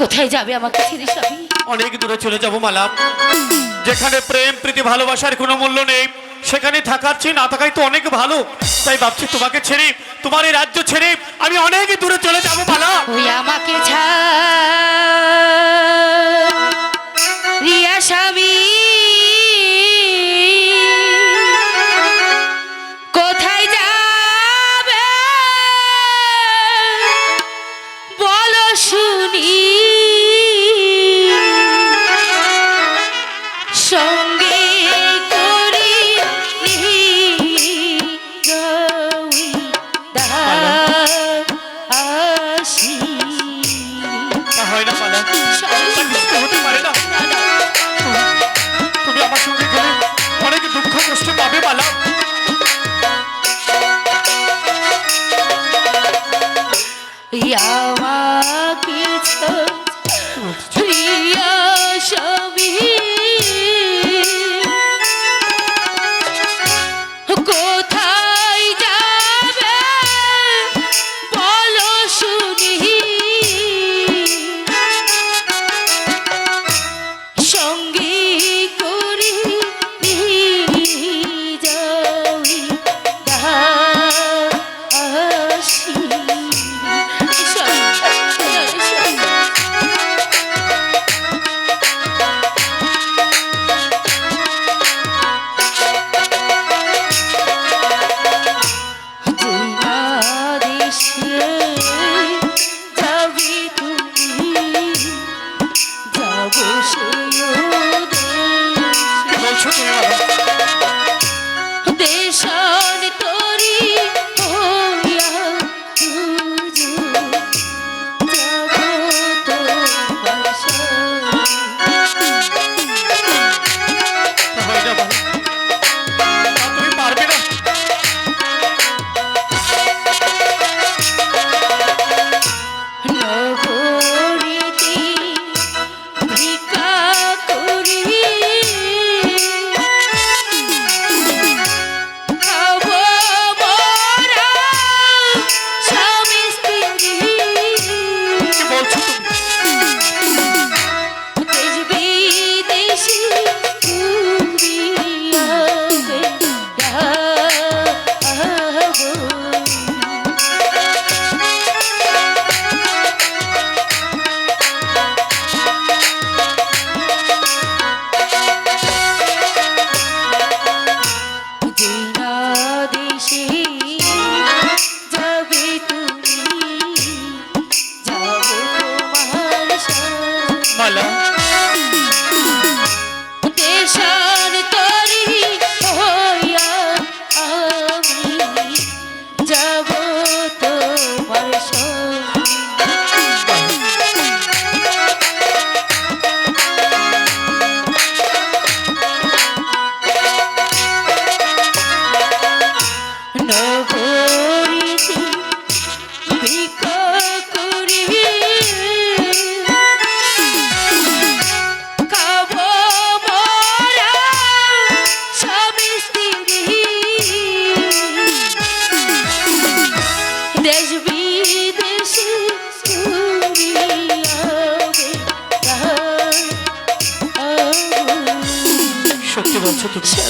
কোথায় যাবে আমাকে ছেড়ে স্বামী? অনেক দূরে চলে যাব মালাম যেখানে প্রেম, প্রীতি, ভালোবাসার কোনো মূল্য নেই, সেখানে থাকার চেয়ে না থাকাই তো অনেক ভালো। তাই ভাবছি তোমাকে ছেড়ে, তোমার এই রাজ্য ছেড়ে আমি অনেক দূরে চলে যাব মালাম yeah. ছুটিয়ে দেশ Mala. que vamos, tchau.